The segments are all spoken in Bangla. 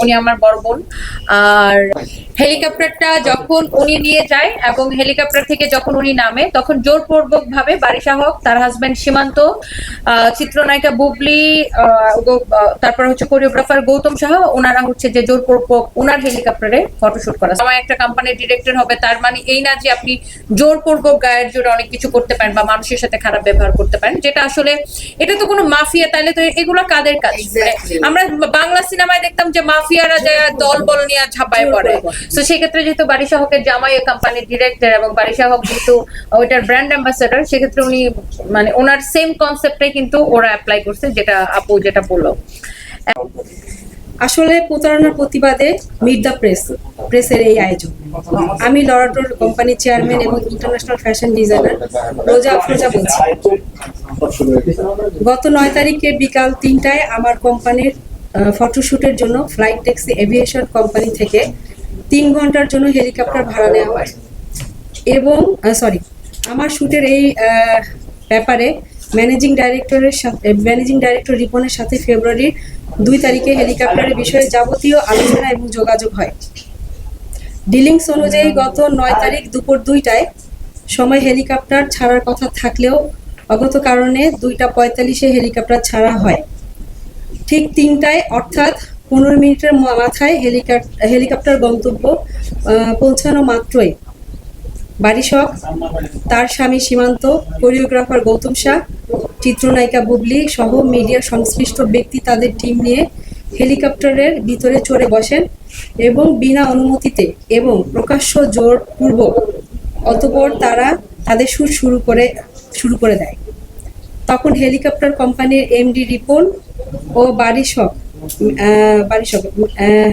উনি আমার বড় বোন। আর হেলিকপ্টারটা যখন উনি নিয়ে যায় এবং হেলিকপ্টার থেকে যখন উনি নামে তখন জোরপূর্বক ভাবে বারিশা হক তার হাজবেন্ড সীমান্ত চিত্রনায়িকা বুবলি তারপর হচ্ছে কোরিওগ্রাফার গৌতম সাহা ওনারা হচ্ছে যে জোরপূর্বক ওনার হেলিকপ্টারে ফটোশুট করা। আমার একটা কোম্পানির ডিরেক্টর হবে তার মানে এই না যে আপনি জোরপূর্বক গায়ের জোরে অনেক কিছু করতে পারেন বা মানুষের সাথে খারাপ ব্যবহার করতে পারেন যেটা আসলে এটা তো কোনো মাফিয়া তাহলে তো এগুলো কাদের কাজ? মানে আমরা বাংলা সিনেমায় দেখতাম যে মাফিয়ারা যায় দল বল নিয়ে ঝাঁপায় পড়ে। তো সেক্ষেত্রে যেহেতু হকের জামাই কোম্পানির ডিরেক্টর এবং হক যেহেতু ওইটার ব্র্যান্ড অ্যাম্বাসেডর সেক্ষেত্রে উনি মানে ওনার সেম কনসেপ্টে কিন্তু ওরা অ্যাপ্লাই করছে যেটা আপু যেটা বলল। আসলে প্রতারণার প্রতিবাদে মিট দ্য প্রেস প্রেসের এই আয়োজন। আমি লরাটোর কোম্পানির চেয়ারম্যান এবং ইন্টারন্যাশনাল ফ্যাশন ডিজাইনার রোজা আফরোজা বলছি। গত নয় তারিখে বিকাল তিনটায় আমার কোম্পানির ফটোশুটের জন্য ফ্লাইট ট্যাক্সি এভিয়েশন কোম্পানি থেকে তিন ঘণ্টার জন্য হেলিকপ্টার ভাড়া নেওয়া হয়। এবং সরি আমার শুটের এই ব্যাপারে ম্যানেজিং ডাইরেক্টরের সাথে ম্যানেজিং ডাইরেক্টর রিপনের সাথে ফেব্রুয়ারির দুই তারিখে হেলিকপ্টারের বিষয়ে যাবতীয় আলোচনা এবং যোগাযোগ হয়। ডিলিংস অনুযায়ী গত নয় তারিখ দুপুর দুইটায় সময় হেলিকপ্টার ছাড়ার কথা থাকলেও অগত কারণে দুইটা পঁয়তাল্লিশে হেলিকপ্টার ছাড়া হয়। ঠিক তিনটায়, অর্থাৎ পনেরো মিনিটের মাথায় হেলিকপ্টার হেলিকপ্টার গন্তব্য পৌঁছানো মাত্রই। বারিশক, তার স্বামী সীমান্ত, কোরিওগ্রাফার গৌতম শাহ, চিত্রনায়িকা বুবলি সহ মিডিয়া সংশ্লিষ্ট ব্যক্তি তাদের টিম নিয়ে হেলিকপ্টারের ভিতরে চড়ে বসেন এবং বিনা অনুমতিতে এবং প্রকাশ্য জোরপূর্বক অতপর তারা তাদের সুর শুরু করে শুরু করে দেয়। তখন হেলিকপ্টার কোম্পানির এমডি রিপন ও বাড়ি সব বাড়ি আহ,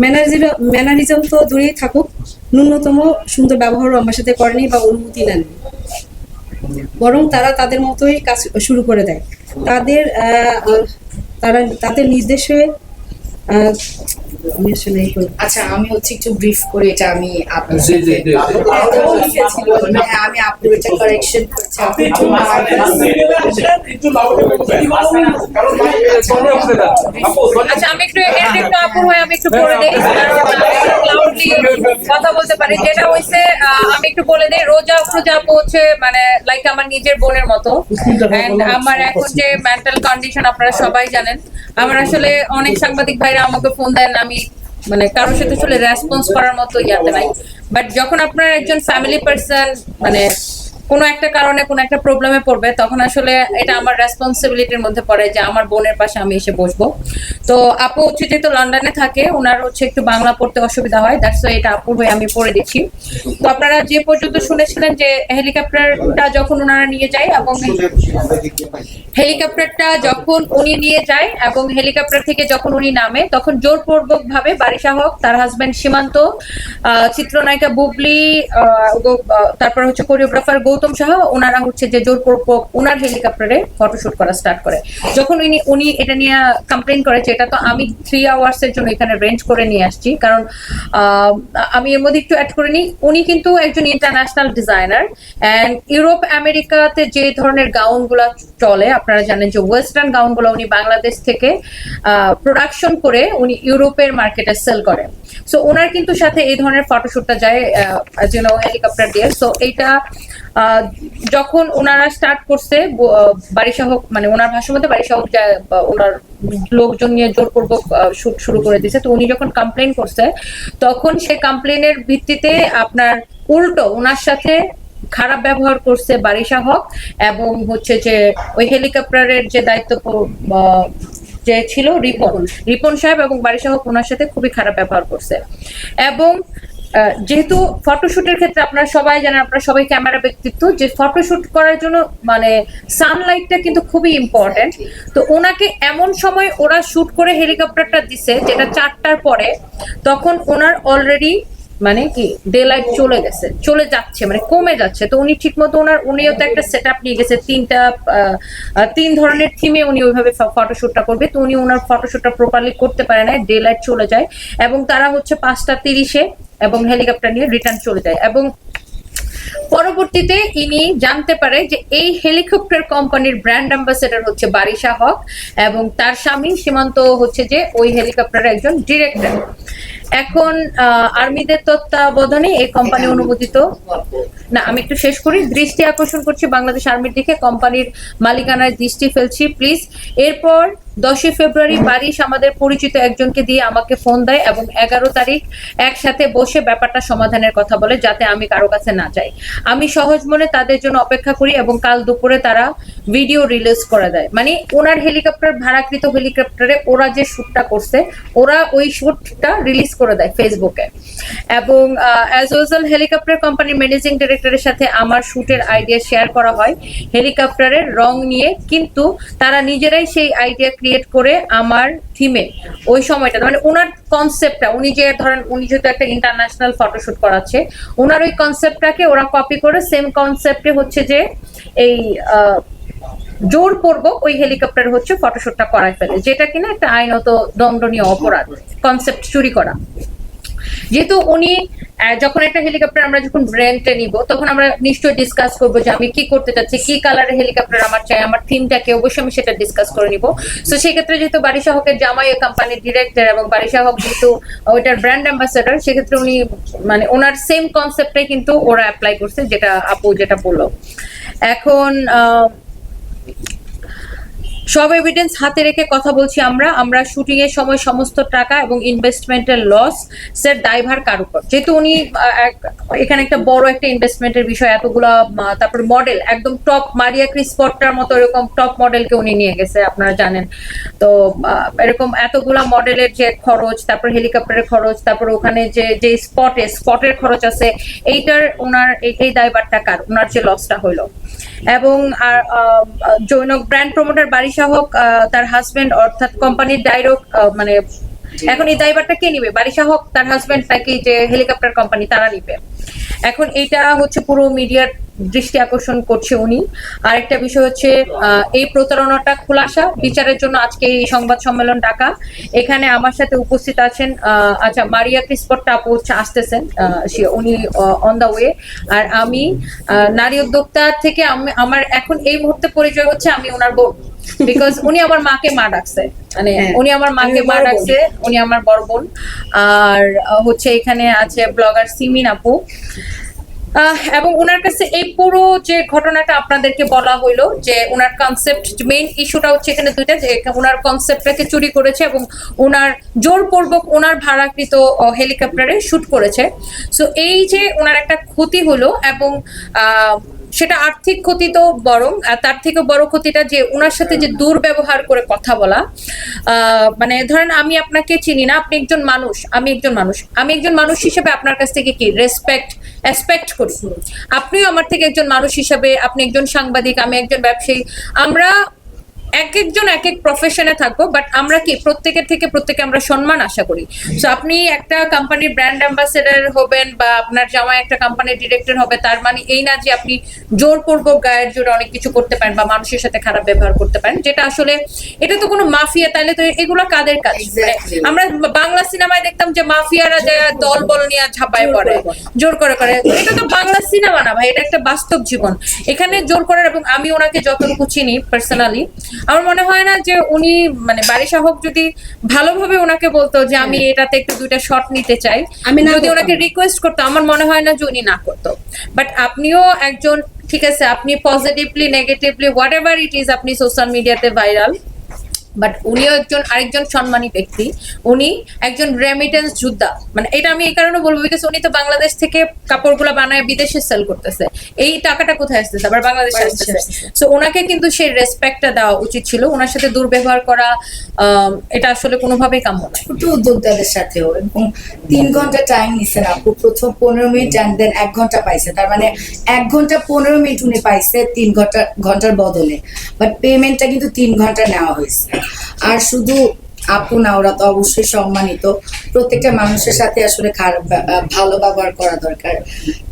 ম্যানারিজম ম্যানারিজম তো দূরেই থাকুক। ন্যূনতম সুন্দর ব্যবহারও আমার সাথে করেনি বা অনুমতি নেন বরং তারা তাদের মতোই কাজ শুরু করে দেয়। তাদের তারা তাদের নির্দেশে আমি আসলে আচ্ছা আমি হচ্ছে একটু ব্রিফ করে এটা আমি আপনার। হ্যাঁ, আমি আপনার এটা কারেকশন করছি আপনি একটু আচ্ছা আমি একটু একটু আপুর হয়ে আমি একটু বলে দেই কথা বলতে পারি। যেটা হইছে আমি একটু বলে দেই রোজা আপু হচ্ছে মানে লাইক আমার নিজের বোনের মতো। আমার এখন যে মেন্টাল কন্ডিশন আপনারা সবাই জানেন আমার আসলে অনেক সাংবাদিক ভাইরা আমাকে ফোন দেন আমি মানে কারোর সাথে আসলে রেসপন্স করার মতো ইয়াতে নাই। বাট যখন আপনার একজন ফ্যামিলি পার্সন মানে কোনো একটা কারণে কোনো একটা প্রবলেমে পড়বে, তখন আসলে এটা আমার রেসপন্সিবিলিটির মধ্যে পড়ে যে আমার বোনের পাশে আমি এসে বসবো। তো আপু হচ্ছে যেহেতু লন্ডনে থাকে, ওনার হচ্ছে একটু বাংলা পড়তে অসুবিধা হয় দ্যাটস এটা আপুর হয়ে আমি পড়ে দিচ্ছি। তো আপনারা যে পর্যন্ত শুনেছিলেন যে হেলিকপ্টারটা যখন ওনারা নিয়ে যায় এবং হেলিকপ্টারটা যখন উনি নিয়ে যায় এবং হেলিকপ্টার থেকে যখন উনি নামে, তখন জোরপূর্বক ভাবে বারিশা হক, তার হাজব্যান্ড সীমান্ত চিত্রনায়িকা বুবলি তারপর হচ্ছে কোরিওগ্রাফার গৌতম সাহা ওনারা হচ্ছে যে জোরপূর্বক ওনার হেলিকপ্টারে ফটোশুট করা স্টার্ট করে। যখন উনি উনি এটা নিয়ে কমপ্লেন করে যে এটা তো আমি থ্রি আওয়ার্স এর জন্য এখানে রেঞ্জ করে নিয়ে আসছি, কারণ আমি এর মধ্যে একটু অ্যাড করে নিই, উনি কিন্তু একজন ইন্টারন্যাশনাল ডিজাইনার অ্যান্ড ইউরোপ আমেরিকাতে যে ধরনের গাউনগুলা চলে, আপনারা জানেন যে ওয়েস্টার্ন গাউনগুলো উনি বাংলাদেশ থেকে প্রোডাকশন করে উনি ইউরোপের মার্কেটে সেল করে। সো ওনার কিন্তু সাথে এই ধরনের ফটোশুটটা যায় যেন হেলিকপ্টার দিয়ে। সো এইটা যখন ওনারা স্টার্ট করছে ব- আহ, বারিশা হোক মানে ওনার ভাষার মধ্যে বারিশা হোক যা বা ওনার লোকজন নিয়ে জোরপূর্বক শুট শুরু করে দিয়েছে। তো উনি যখন কমপ্লেন করছে তখন সে কমপ্লেনের ভিত্তিতে আপনার উল্টো ওনার সাথে খারাপ ব্যবহার করছে বারিশা হক এবং হচ্ছে যে ওই হেলিকপ্টারের যে দায়িত্ব যে ছিল রিপন রিপন সাহেব এবং বারিশা হক ওনার সাথে খুবই খারাপ ব্যবহার করছে। এবং যেহেতু ফটোশুটের ক্ষেত্রে আপনারা সবাই জানেন, আপনারা সবাই ক্যামেরা ব্যক্তিত্ব, যে ফটোশুট করার জন্য মানে সানলাইটটা কিন্তু খুবই ইম্পর্টেন্ট তো ওনাকে এমন সময় ওরা শুট করে হেলিকপ্টারটা দিছে, যেটা চারটার পরে, তখন ওনার অলরেডি মানে কি ডে লাইট চলে গেছে, চলে যাচ্ছে মানে কমে যাচ্ছে। তো উনি ঠিক মতো ওনার, উনিও তো একটা সেট আপ নিয়ে গেছে, তিনটা তিন ধরনের থিমে উনি ওইভাবে ফটোশুটটা করবে। তো উনি ওনার ফটোশুটটা প্রপারলি করতে পারে না ডে লাইট চলে যায়। এবং তারা হচ্ছে পাঁচটা তিরিশে এবং হেলিকপ্টার নিয়ে রিটার্ন চলে যায়। এবং পরবর্তীতে ইনি জানতে পারে যে এই হেলিকপ্টার কোম্পানির ব্র্যান্ড অ্যাম্বাসেডর হচ্ছে বারিশা হক এবং তার স্বামী সীমান্ত হচ্ছে যে ওই হেলিকপ্টারের একজন ডিরেক্টর। এখন আর্মিদের তত্ত্বাবধানে এই কোম্পানি অনুমোদিত। না, আমি একটু শেষ করি। দৃষ্টি আকর্ষণ করছি বাংলাদেশ আর্মির দিকে। কোম্পানির মালিকানায় দৃষ্টি ফেলছি, প্লিজ। এরপর, দশই ফেব্রুয়ারি বারিশ আমাদের পরিচিত একজনকে দিয়ে আমাকে ফোন দেয় এবং এগারো তারিখ একসাথে বসে ব্যাপারটা সমাধানের কথা বলে যাতে আমি কারও কাছে না যাই। আমি সহজ মনে তাদের জন্য অপেক্ষা করি এবং কাল দুপুরে তারা ভিডিও রিলিজ করে দেয়। মানে ওনার হেলিকপ্টার ভাড়াকৃত হেলিকপ্টারে ওরা যে শ্যুটটা করছে, ওরা ওই শুটটা রিলিজ করে দেয় ফেসবুকে এবং অ্যাজ ওয়েল হেলিকপ্টার কোম্পানির ম্যানেজিং ডিরেক্টরের সাথে আমার শ্যুটের আইডিয়া শেয়ার করা হয়। হেলিকপ্টারের রং নিয়ে কিন্তু তারা নিজেরাই সেই আইডিয়া ক্রিয়েট করে আমার থিমে ওই সময়টা মানে ওনার কনসেপ্টটা উনি যে ধরেন, উনি যেহেতু একটা ইন্টারন্যাশনাল ফটোশুট করাচ্ছে, ওনার ওই কনসেপ্টটাকে ওরা কপি করে সেম কনসেপ্টে হচ্ছে যে এই জোর জোরপূর্বক ওই হেলিকপ্টার হচ্ছে ফটোশুটটা করায় ফেলে, যেটা কিনা একটা আইনত দণ্ডনীয় অপরাধ কনসেপ্ট চুরি করা। যেহেতু উনি যখন একটা হেলিকপ্টার আমরা যখন রেন্টে নিব, তখন আমরা নিশ্চয়ই ডিসকাস করব যে আমি কি করতে চাচ্ছি, কি কালারের হেলিকপ্টার আমার চাই, আমার থিমটাকে অবশ্যই আমি সেটা ডিসকাস করে নিব। তো সেক্ষেত্রে যেহেতু বারিশা হকের জামাই কোম্পানির ডিরেক্টর এবং বারিশা হক যেহেতু ওইটার ব্র্যান্ড অ্যাম্বাসেডর সেক্ষেত্রে উনি মানে ওনার সেম কনসেপ্টটাই কিন্তু ওরা অ্যাপ্লাই করছে, যেটা আপু যেটা বলল। এখন সব এভিডেন্স হাতে রেখে কথা বলছি আমরা। আমরা শুটিং এর সময় সমস্ত টাকা এবং ইনভেস্টমেন্টের লস সের দায়ভার কার উপর? যেহেতু উনি এখানে একটা বড় একটা ইনভেস্টমেন্টের বিষয়, এতগুলা তারপর মডেল একদম টপ মারিয়া ক্রিসপটটার মতো এরকম টপ মডেলকে উনি নিয়ে গেছে, আপনারা জানেন। তো এরকম এতগুলা মডেলের যে খরচ, তারপর হেলিকপ্টারের খরচ, তারপর ওখানে যে যে স্পটে স্পটের খরচ আছে, এইটার ওনার, এই- দায়ভারটা কার? ওনার যে লসটা হইল। এবং আর জৈনক ব্র্যান্ড প্রমোটার আহ, তার হাজবেন্ড অর্থাৎ কোম্পানির ডাইরেক্ট মানে এখন এই দায়ভারটা কে নিবে? বারিশা হোক, তার হাজবেন্ড নাকি যে হেলিকপ্টার কোম্পানি তারা নিবে। এখন এটা হচ্ছে পুরো মিডিয়ার দৃষ্টি আকর্ষণ করছে উনি। আরেকটা বিষয় হচ্ছে এই প্রতারণাটা খোলাসা। বিচারের জন্য আজকে এই সংবাদ সম্মেলন ডাকা। এখানে আমার সাথে উপস্থিত আছেন আচ্ছা মারিয়া ক্রিসপটটা আপু হচ্ছে আসতেছেন উনি অন দা ওয়ে আর আমি নারী উদ্যোক্তা থেকে আমি, আমার এখন এই মুহূর্তে পরিচয় হচ্ছে আমি ওনার বিকজ উনি আমার মাকে মা ডাকছে। মানে হ্যাঁ, উনি আমার মাকে মা ডাকছে উনি আমার বড় বোন। আর হচ্ছে এখানে আছে ব্লগার সিমিন আপু। এবং ওনার কাছে এই পুরো যে ঘটনাটা আপনাদেরকে বলা হইল যে ওনার কনসেপ্ট মেইন ইস্যুটা হচ্ছে এখানে দুইটা যে ওনার কনসেপ্টটাকে চুরি করেছে এবং ওনার জোরপূর্বক ওনার ভাড়াকৃত হেলিকপ্টারে শুট করেছে। সো এই যে ওনার একটা ক্ষতি হলো এবং আহ, সেটা আর্থিক ক্ষতি তো বরং তার থেকে বড় ক্ষতিটা যে ওনার সাথে যে দুর্ব্যবহার করে কথা বলা মানে ধরেন আমি আপনাকে চিনি না, আপনি একজন মানুষ, আমি একজন মানুষ, আমি একজন মানুষ হিসেবে আপনার কাছ থেকে কি রেসপেক্ট এক্সপেক্ট করি? আপনিও আমার থেকে একজন মানুষ হিসাবে, আপনি একজন সাংবাদিক, আমি একজন ব্যবসায়ী, আমরা এক একজন এক এক প্রফেশনে থাকব বাট আমরা কি প্রত্যেকের থেকে প্রত্যেকে আমরা সম্মান আশা করি। তো আপনি একটা কোম্পানির ব্র্যান্ড অ্যাম্বাসেডার হবেন বা আপনার জামাই একটা কোম্পানির ডিরেক্টর হবে তার মানে এই না যে আপনি জোর জোরপূর্বক গায়ের জোরে অনেক কিছু করতে পারেন বা মানুষের সাথে খারাপ ব্যবহার করতে পারেন যেটা আসলে এটা তো কোনো মাফিয়া তাহলে তো এগুলো কাদের কাজ? মানে আমরা বাংলা সিনেমায় দেখতাম যে মাফিয়ারা যে দল বল নিয়ে ঝাঁপায় পড়ে। জোর করে করে এটা তো বাংলা সিনেমা না ভাই এটা একটা বাস্তব জীবন। এখানে জোর করার এবং আমি ওনাকে যতটুকু চিনি পার্সোনালি আমার মনে হয় না যে উনি মানে বাড়ি সাহক যদি ভালোভাবে ওনাকে বলতো যে আমি এটাতে একটু দুইটা শট নিতে চাই আমি যদি ওনাকে রিকোয়েস্ট করতো আমার মনে হয় না যে উনি না করতো। বাট আপনিও একজন ঠিক আছে আপনি positively negatively whatever it is আপনি সোশ্যাল মিডিয়াতে ভাইরাল বাট উনিও একজন আরেকজন সম্মানী ব্যক্তি। উনি একজন রেমিটেন্স যোদ্ধা। মানে এটা আমি এই কারণে বলব বিকজ উনি তো বাংলাদেশ থেকে কাপড়গুলো বানায় বিদেশে সেল করতেছে। এই টাকাটা কোথায় আসতেছে? আবার বাংলাদেশে আসতেছে। সো ওনাকে কিন্তু সেই রেসপেক্টটা দেওয়া উচিত ছিল। ওনার সাথে দুর্ব্যবহার করা আহ, এটা আসলে কোনোভাবেই কাম্য নয়। ছোট উদ্যোক্তাদের সাথেও এবং তিন ঘণ্টা টাইম নিছেন আপু প্রথম পনেরো মিনিট অ্যান্ড দেন এক ঘণ্টা পাইছে। তার মানে এক ঘণ্টা পনেরো মিনিট উনি পাইছে তিন ঘণ্টা ঘণ্টার বদলে। বাট পেমেন্টটা কিন্তু তিন ঘণ্টা নেওয়া হয়েছে। আর শুধু আপু না, ওরা তো অবশ্যই সম্মানিত। প্রত্যেকটা মানুষের সাথে আসলে খারাপ ভালো ব্যবহার করা দরকার।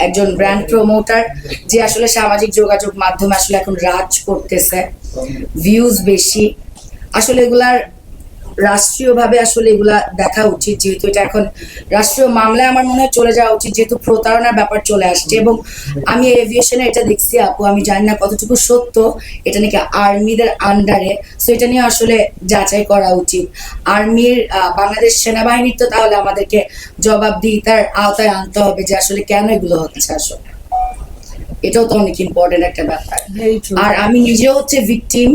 একজন ব্র্যান্ড প্রমোটার যে আসলে সামাজিক যোগাযোগ মাধ্যমে আসলে এখন রাজ করতেছে। ভিউজ বেশি। আসলে এগুলার রাষ্ট্রীয়ভাবে আসলে এগুলা দেখা উচিত যেহেতু এটা এখন রাষ্ট্রীয় মামলায় আমার মনে হয় চলে যাওয়া উচিত যেহেতু প্রতারণার ব্যাপার চলে আসছে। এবং আমি এভিয়েশনে এটা দেখছি আপু আমি জানি না কতটুকু সত্য এটা নাকি আর্মিদের আন্ডারে সো এটা নিয়ে আসলে যাচাই করা উচিত। আর্মির বাংলাদেশ সেনাবাহিনীর তো তাহলে আমাদেরকে জবাবদিহিতার আওতায় আনতে হবে যে আসলে কেন এগুলো হচ্ছে আসলে। এটাও তো অনেক ইম্পর্টেন্ট একটা ব্যাপার। আর আমি নিজেও হচ্ছে ভিকটিম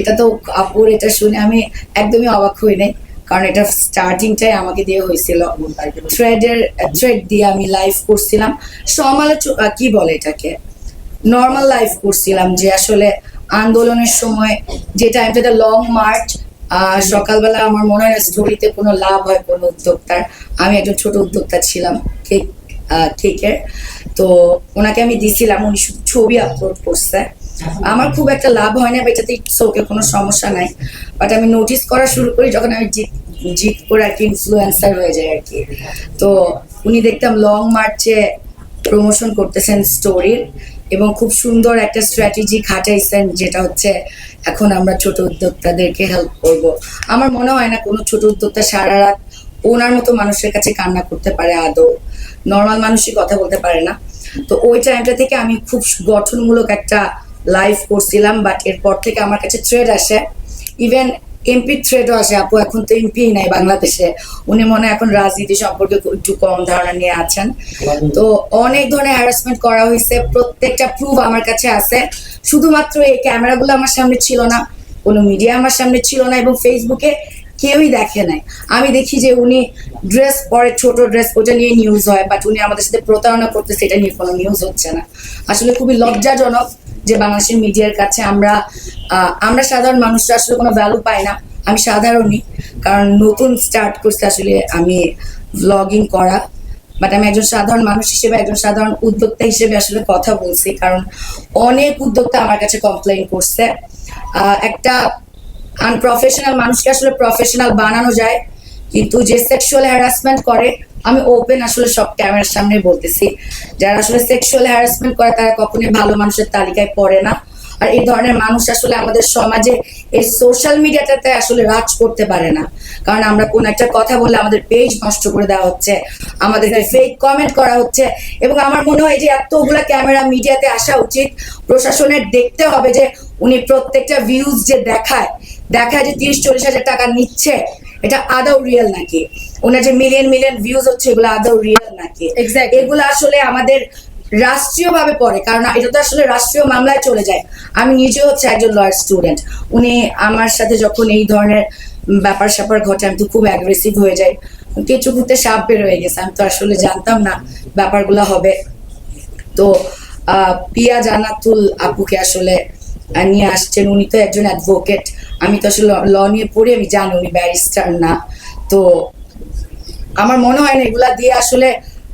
এটা তো আপুর এটা শুনে আমি একদমই অবাক হই নাই কারণ এটা স্টার্টিংটাই আমাকে দিয়ে হয়েছিল। থ্রেডের থ্রেড দিয়ে আমি লাইভ করছিলাম। সমালোচক আহ, কি বলে এটাকে? নর্মাল লাইভ করছিলাম যে আসলে আন্দোলনের সময় যে টাইমটাতে লং মার্চ সকালবেলা আমার মনে হয় স্টোরিতে কোনো লাভ হয় কোনো উদ্যোক্তার। আমি একজন ছোট উদ্যোক্তা ছিলাম কেক কেকের তো ওনাকে আমি দিছিলাম উনি শুধু ছবি আপলোড করছে। আমার খুব একটা লাভ হয় না, এটাতে ওকে কোনো সমস্যা নাই। বাট আমি নোটিস করা শুরু করি যখন আমি জিত জিত করে আর কি ইনফ্লুয়েন্সার হয়ে যায় আর কি। তো উনি দেখতাম লং মার্চে প্রমোশন করতেছেন স্টোরির এবং খুব সুন্দর একটা স্ট্র্যাটেজি খাটাইছেন যেটা হচ্ছে, এখন আমরা ছোট উদ্যোক্তাদেরকে হেল্প করব। আমার মনে হয় না কোনো ছোট উদ্যোক্তা সারা রাত ওনার মতো মানুষের কাছে কান্না করতে পারে আদৌ। নর্মাল মানুষই কথা বলতে পারে না। তো ওই টাইমটা থেকে আমি খুব গঠনমূলক একটা লাইভ করছিলাম বাট এরপর থেকে আমার কাছে থ্রেড আসে। ইভেন এমপি থ্রেডও আসে, আপু, এখন তো এমপি নাই বাংলাদেশে। উনি মনে এখন রাজনীতি সম্পর্কে একটু কম ধারণা নিয়ে আছেন। তো অনেক ধরনের হ্যারাসমেন্ট করা হয়েছে, প্রত্যেকটা প্রুফ আমার কাছে আছে। শুধুমাত্র এই ক্যামেরাগুলো আমার সামনে ছিল না, কোনো মিডিয়া আমার সামনে ছিল না, এবং ফেসবুকে কেউই দেখে নাই। আমি দেখি যে উনি ড্রেস পরে ছোট ড্রেস ওটা নিয়ে নিউজ হয় বাট উনি আমাদের সাথে প্রতারণা করতেছে, এটা নিয়ে কোনো নিউজ হচ্ছে না। আসলে খুবই লজ্জাজনক যে বাংলাদেশের মিডিয়ার কাছে আমরা আমরা সাধারণ মানুষরা আসলে কোনো ভ্যালু পাই না। আমি সাধারণই, কারণ নতুন স্টার্ট করছে আসলে আমি ভ্লগিং করা বাট আমি একজন সাধারণ মানুষ হিসেবে, একজন সাধারণ উদ্যোক্তা হিসেবে আসলে কথা বলছি, কারণ অনেক উদ্যোক্তা আমার কাছে কমপ্লেন করছে। একটা আনপ্রফেশনাল মানুষকে আসলে প্রফেশনাল বানানো যায়। কিন্তু যে সেক্সুয়াল হ্যারাসমেন্ট করে আমি ওপেন আসলে সব ক্যামেরার সামনে বলতেছি। যারা আসলে সেক্সুয়াল হ্যারাসমেন্ট করে তারা কখনোই ভালো মানুষের তালিকায় পড়ে না। আর এই ধরনের মানুষ আসলে আমাদের সমাজে এই সোশ্যাল মিডিয়াটাতে আসলে রাজ করতে পারে না। কারণ আমরা কোন একটা কথা বললে আমাদের পেজ নষ্ট করে দেওয়া হচ্ছে আমাদের ফেক কমেন্ট করা হচ্ছে। এবং আমার মনে হয় যে এতগুলা ক্যামেরা মিডিয়াতে আসা উচিত। প্রশাসনের দেখতে হবে যে উনি প্রত্যেকটা ভিউজ যে দেখায় দেখায় যে তিরিশ চল্লিশ হাজার টাকা নিচ্ছে এটা আদৌ রিয়েল নাকি? ওনার যে মিলিয়ন মিলিয়ন ভিউজ হচ্ছে এগুলো আদৌ রিয়েল নাকি. এগুলো আসলে আমাদের রাষ্ট্রীয়ভাবে পড়ে কারণ এটা তো আসলে রাষ্ট্রীয় মামলায় চলে যায়। আমি নিজে হচ্ছে একজন লয়ার স্টুডেন্ট উনি আমার সাথে যখন এই ধরনের ব্যাপার স্যাপার ঘটে আমি তো খুব অ্যাগ্রেসিভ হয়ে যাই। কিছু ঘুরতে সাপ বের হয়ে গেছে আমি তো আসলে জানতাম না ব্যাপারগুলো হবে। তো পিয়া জানাতুল আপুকে আসলে নিয়ে আসছেন। উনি তো একজন অ্যাডভোকেট আমি তো আসলে ল নিয়ে পড়ি, আমি জানি উনি ব্যারিস্টার না। তো আমার মনে হয় না এগুলা দিয়ে আসলে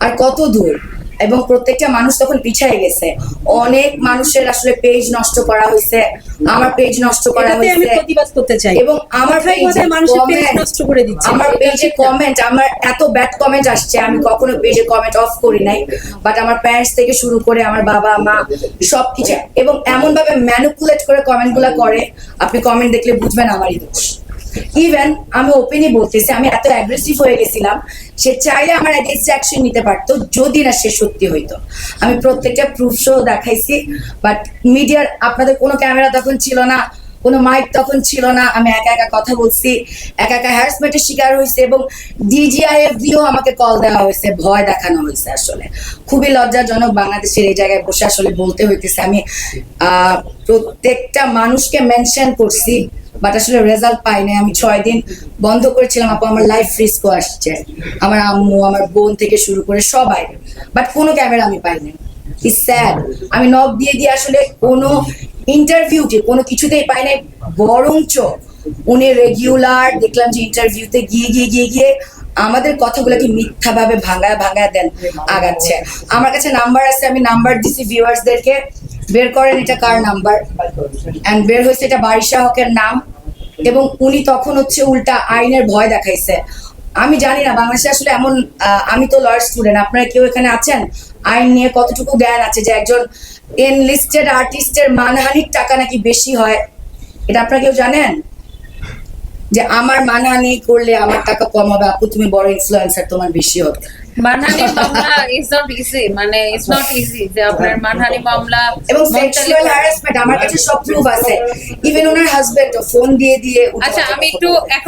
আর কত দূর? এবং প্রত্যেকটা মানুষ তখন পিছায় গেছে। অনেক মানুষের আসলে পেজ নষ্ট করা হয়েছে। আমার পেজ নষ্ট করা আমি হয়েছে। প্রতিবাদ করতে চাই। এবং আমার পেজে মানুষের পেজ নষ্ট করে দিচ্ছে? আমার পেজে কমেন্ট আমার এত ব্যাড কমেন্ট আসছে আমি কখনো পেজে কমেন্ট অফ করি নাই। বাট আমার প্যারেন্টস থেকে শুরু করে আমার বাবা মা সবকিছু। এবং এমন ভাবে ম্যানুপুলেট করে কমেন্টগুলা করে আপনি কমেন্ট দেখলে বুঝবেন আমারই দোষ। ইভেন আমি ওপেনই বলতেছি, আমি এত অ্যাগ্রেসিভ হয়ে গেছিলাম, সে চাইলে আমার অ্যাগেন্স্ট অ্যাকশন নিতে পারতো, যদি না সে সত্যি হইতো। আমি প্রত্যেকটা প্রুফ সহ দেখাইছি বাট মিডিয়ার আপনাদের কোনো ক্যামেরা তখন ছিল না কোনো মাইক তখন ছিল না, আমি একা একা কথা বলছি, একা একা হ্যারাসমেন্টের শিকার হয়েছে এবং ডিজিআইএফ আমাকে কল দেওয়া হয়েছে, ভয় দেখানো হয়েছে আসলে। খুবই লজ্জাজনক বাংলাদেশের এই জায়গায় বসে আসলে বলতে হইতেছে। আমি প্রত্যেকটা মানুষকে মেনশন করছি বাট আসলে রেজাল্ট পাই নাই। আমি ছয় দিন বন্ধ করেছিলাম, আপু, আমার লাইফ রিস্কও আসছে। আমার আম্মু, আমার বোন থেকে শুরু করে সবাই। বাট কোনো ক্যামেরা আমি পাই ইস স্যাড আমি নখ দিয়ে দিয়ে আসলে কোনো ইন্টারভিউতে কোনো কিছুতেই পাই নাই, বরঞ্চ উনি রেগুলার দেখলাম যে ইন্টারভিউতে গিয়ে গিয়ে গিয়ে গিয়ে আমাদের কথাগুলোকে মিথ্যাভাবে ভাঙায় ভাঙায় দেন, আগাচ্ছে। আমার কাছে নাম্বার আছে, আমি নাম্বার দিছি ভিউয়ার্সদেরকে বের করেন, এটা কার নাম্বার অ্যান্ড বের হয়েছে, এটা বারিশা হকের নাম। এবং উনি তখন হচ্ছে উল্টা আইনের ভয় দেখাইছে। আমি জানি না বাংলাদেশে আসলে এমন আমি তো লয়ার স্টুডেন্ট আপনারা কেউ এখানে আছেন? আইন নিয়ে কতটুকু জ্ঞান আছে যে একজন এনলিস্টেড আর্টিস্টের মানহানির টাকা নাকি বেশি হয়? এটা আপনারা কেউ জানেন? যে আমার মানহানি করলে আমার টাকা কমাবে আপু তুমি বড় ইনফ্লুয়েন্সার তোমার বেশি হবে। মানহানি মামলা ইজ নট ইজি মানে ইটস নট ইজি যে আপনার মানহানি মামলা এবং সেক্সুয়াল হ্যারাসমেন্ট আমার কাছে সব প্রুফ আছে। ইভেন ওনার হাজবেন্ড ফোন দিয়ে দিয়ে আচ্ছা আমি একটু